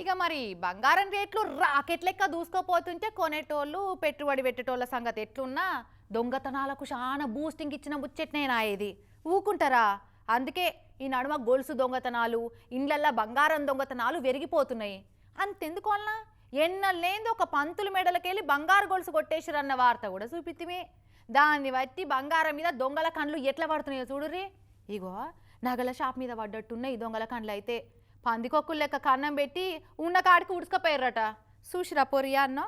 ఇక మరి బంగారం రేట్లు రాకెట్ లెక్క దూసుకోపోతుంటే కొనేటోళ్ళు పెట్టుబడి పెట్టేటోళ్ళ సంగతి ఎట్లున్నా దొంగతనాలకు చాలా బూస్టింగ్ ఇచ్చిన ముచ్చట్నేనా ఇది. ఊకుంటారా? అందుకే ఈ నడుమ గొలుసు దొంగతనాలు ఇండ్లల్లో బంగారం దొంగతనాలు పెరిగిపోతున్నాయి అంతెందుకోవాలనా ఎన్నల్లేంది ఒక పంతుల మెడలకెళ్ళి బంగారు గొలుసు కొట్టేసిరన్న వార్త కూడా చూపిత్తిమే. దాన్ని బట్టి బంగారం మీద దొంగల కండ్లు ఎట్లా పడుతున్నాయో చూడుర్రి. ఇగో నగల షాప్ మీద పడ్డట్టున్నాయి దొంగల కండ్లు అయితే పందికొక్కులు లెక్క కన్నం పెట్టి ఉన్న కాడికి ఉడుచుకపోయారట. చూసిరా పొరియా అన్న?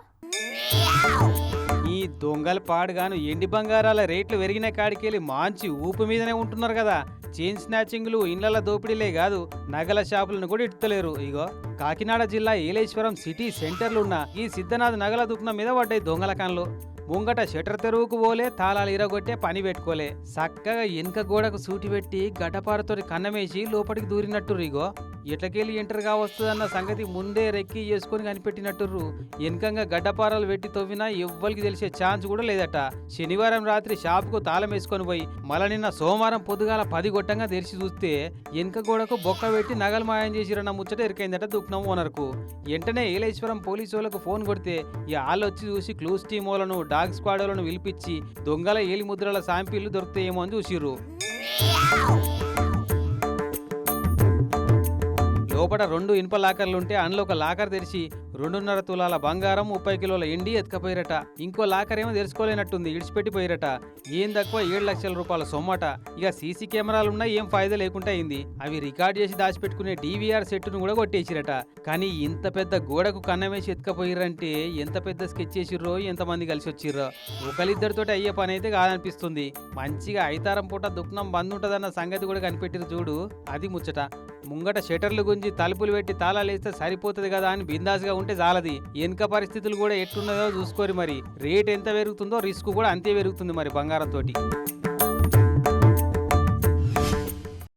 ఈ దొంగల పాడుగాను ఎండి బంగారాల రేట్లు పెరిగిన కాడికెళ్ళి మాంచి ఊపు మీదనే ఉంటున్నారు కదా. చైన్ స్నాచింగ్లు ఇండ్ల దోపిడీలే కాదు నగల షాపులను కూడా ఇట్టలేరు ఇగో కాకినాడ జిల్లా ఏలేశ్వరం సిటీ సెంటర్లు ఉన్న ఈ సిద్ధనాథ్ నగల దుకాణం మీద పడ్డాయి దొంగల కన్లు ముంగట షటర్ తెరువుకు పోలే తాళాలు ఇరగొట్టే పని పెట్టుకోలే. చక్కగా వెనుక గోడకు సూటి పెట్టి గటపారతో కన్నమేసి లోపలికి దూరినట్టు ఇగో. ఎట్లకెళ్ళి ఎంటర్గా వస్తుందన్న సంగతి ముందే రెక్కి చేసుకొని కనిపెట్టినట్టుర్రు. వెనకంగా గడ్డపారాలు పెట్టి తవ్వినా ఎవ్వరికి తెలిసే ఛాన్స్ కూడా లేదట. శనివారం రాత్రి షాపుకు తాళం వేసుకొని పోయి మళ్ళా నిన్న సోమవారం పొద్దుగాల పది గొట్టంగా తెరిచి చూస్తే వెనక గోడకు బొక్క పెట్టి నగలు మాయం చేసిరన్న ముచ్చట ఎరికైందట దుఃఖం ఓనర్కు. వెంటనే ఏలేశ్వరం పోలీసు వాళ్ళకు ఫోన్ కొడితే ఈ వచ్చి చూసి క్లూస్ టీమ్ వాళ్ళను డాగ్ స్క్వాడ్ వాళ్ళను పిలిపించి దొంగల ఏలి ముద్రల శాంపిళ్ళు దొరుకుతాయేమో అని చూసిర్రు. లోపల రెండు ఇనుప లాకర్లు ఉంటే అందులో ఒక లాకర్ తెరిచి రెండున్నర తులాల బంగారం ముప్పై కిలోల ఎండి ఎత్తుకపోయిరట. ఇంకో లాకర్ ఏమో తెలుసుకోలేనట్టుంది ఇడిచిపెట్టిపోయిరట. ఏం తక్కువ ఏడు లక్షల రూపాయల సొమ్మట. ఇక సీసీ కెమెరాలున్నా ఏం ఫాయిదా లేకుండా అయింది. అవి రికార్డ్ చేసి దాచిపెట్టుకునే డీవీఆర్ సెట్ను కూడా కొట్టేసిరట. కానీ ఇంత పెద్ద గోడకు కన్నమేసి ఎత్తుకపోయిరంటే ఎంత పెద్ద స్కెచ్ చేసిర్రో ఎంతమంది కలిసి వచ్చిర్రో ఒకరిద్దరితో అయ్యే పని అయితే కాదనిపిస్తుంది. మంచిగా ఐతారం పూట దుఃఖం బంద్ ఉంటుందన్న సంగతి కూడా కనిపెట్టిరు చూడు. అది ముచ్చట. ముంగట షటర్లు గుంజి తలుపులు పెట్టి తాళాలేస్తే సరిపోతుంది కదా అని బిందాస్గా ఉంటే చాలది. వెనుక పరిస్థితులు కూడా ఎట్లున్నదో చూసుకోరు మరి. రేట్ ఎంత పెరుగుతుందో రిస్క్ కూడా అంతే పెరుగుతుంది మరి బంగారం తోటి.